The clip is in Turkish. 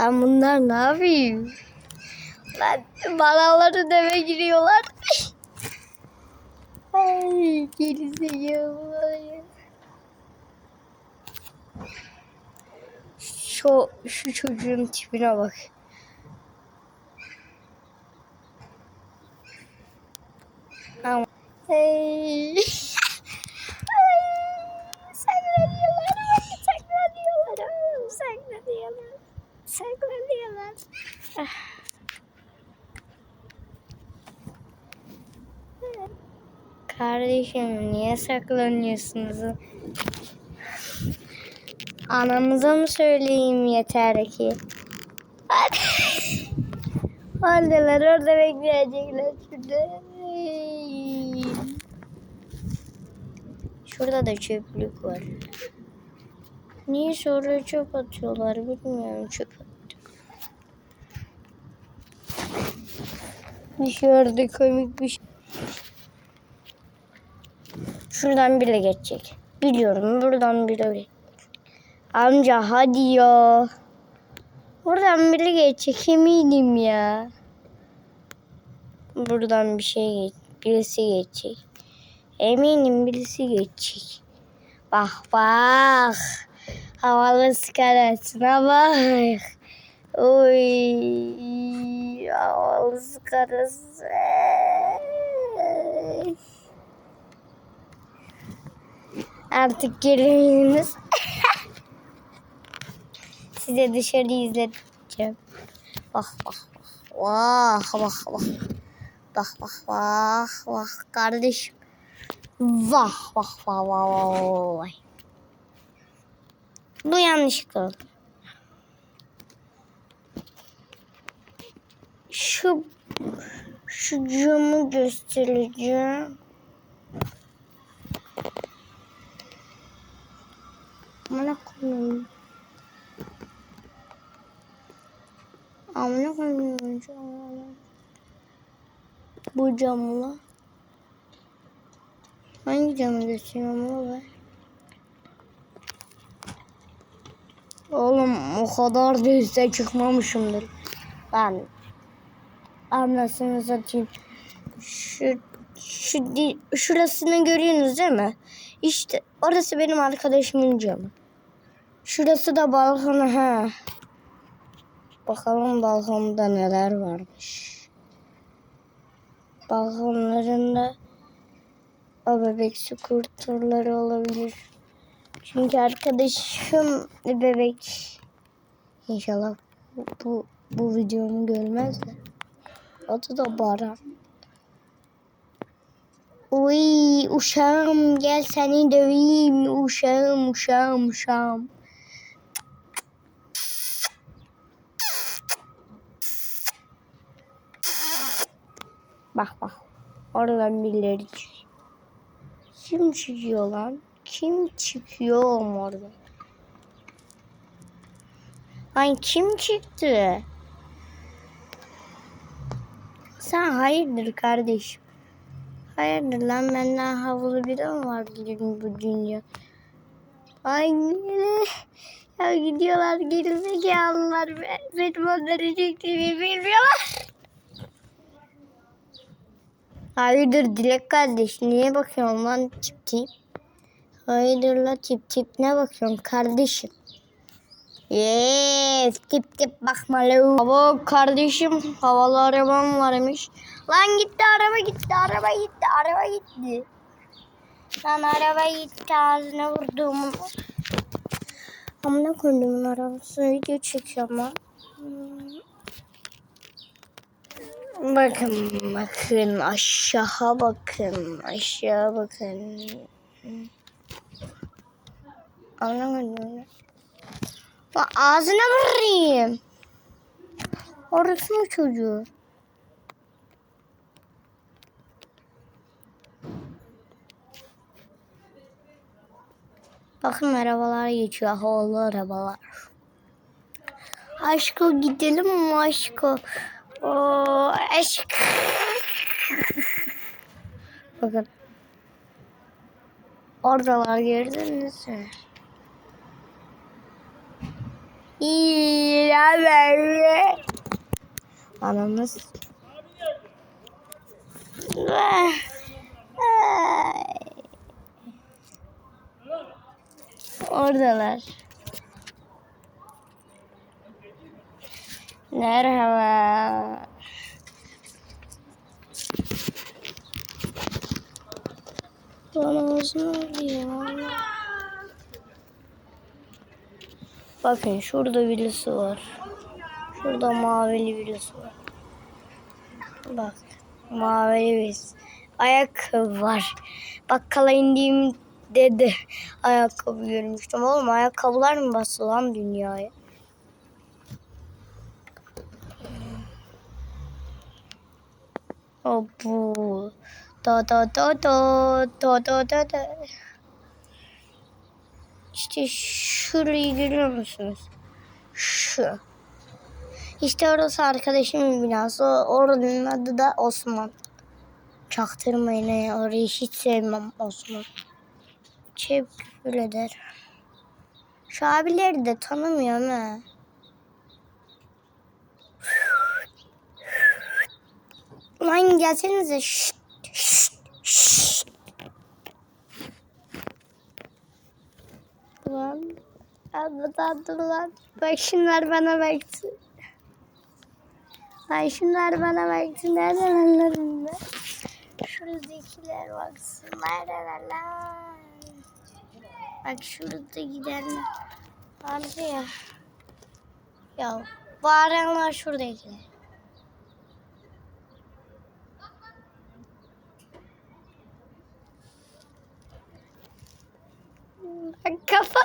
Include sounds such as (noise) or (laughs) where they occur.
Lan bunlar ne yapayım? Lan balaları deve giriyorlar. (laughs) Ay gerizekalı. Şu, şu çocuğun tipine bak. Ama. Hey. (laughs) Saklanıyorlar. Saklanıyorlar. Saklanıyorlar. Saklanıyorlar. Kardeşim niye saklanıyorsunuz? Anamıza mı söyleyeyim yeter ki? Hadi. Oradalar orada bekleyecekler şurada. Şurada da çöplük var. Niye sonra çöp atıyorlar bilmiyorum çöp attık. Dışarıda komik bir şey. Şuradan biri geçecek. Biliyorum buradan biri geçecek. Amca hadi ya. Buradan biri geçecek eminim ya. Buradan bir şey geç, birisi geçecek. Eminim birisi geçecek. Bak bak. Havalı sigarasına bak. Oy. Havalı sigarası. Artık geliniz. (laughs) Size dışarı izleteceğim. Bak bak bak. Vah bak bak. Bak bak bak kardeşim. Vah vah vah vah vah. vah. Bu yanlışlıkla oldu. Şu şu camı göstereceğim. Amına koyayım. Amına koyayım. Bu camla. Hangi camı gösteriyorum oğlum? Oğlum o kadar da üste çıkmamışımdır. Ben anlasını satayım. Şu, şu di- şurasını görüyorsunuz değil mi? İşte orası benim arkadaşımın camı. Şurası da balkonu ha. Bakalım balkonda neler varmış. Balkonlarında o bebek skuterları olabilir. Çünkü arkadaşım bebek. İnşallah bu, bu, videomu görmez de. Adı da Baran. Uy uşağım gel seni döveyim uşağım uşağım uşağım. Bak bak. Oradan birileri. Kim çıkıyor lan? Kim çıkıyor orada? Ay kim çıktı? Sen hayırdır kardeşim? Hayırdır lan benden havalı biri mi var bu dünya? Ay yine. Ya gidiyorlar gerizekalılar. Benim onları çektiğimi bilmiyorlar. Hayırdır Dilek kardeş niye bakıyorsun lan tip? Hayırdır la tip tip ne bakıyorsun kardeşim? Yes tip tip bakma lo. Hava kardeşim havalı arabam varmış. Lan gitti araba gitti araba gitti araba gitti. Lan araba gitti ağzına vurduğumun. Amına koyduğumun arabasını video çekiyorum lan. Bakın bakın aşağı bakın aşağı bakın. Anlamadım. Lan ağzına vurayım. Orası mı çocuğu? Bakın arabalar geçiyor. Havalı arabalar. Aşko gidelim mi aşko? Oo, aşk. Bakın. Oradalar gördünüz mü? Böyle. Anamız. Oradalar. Merhaba. Bana olsun ya. Bakın şurada birisi var. Şurada mavili birisi var. Bak mavili birisi. Ayakkabı var. Bakkala indiğimde de (laughs) ayakkabı görmüştüm. Oğlum ayakkabılar mı bastı lan dünyaya? O bu. Da da da da da da da da. İşte şurayı görüyor musunuz? Şu. İşte orası arkadaşımın binası. Oranın adı da Osman. Çaktırmayın orayı hiç sevmem Osman. Çep küfür eder. Şu abileri de tanımıyorum ha. Lan gelsenize. Şşt, şşt. Lan. Abi tatlı lan. Bak şunlar bana baktı. Ay şunlar bana baktı. Nereden anlarım ben? Şuradakiler baksın. Nereden lan? Bak şurada gidenler. Vardı ya. Ya bağıranlar şuradakiler. Kafa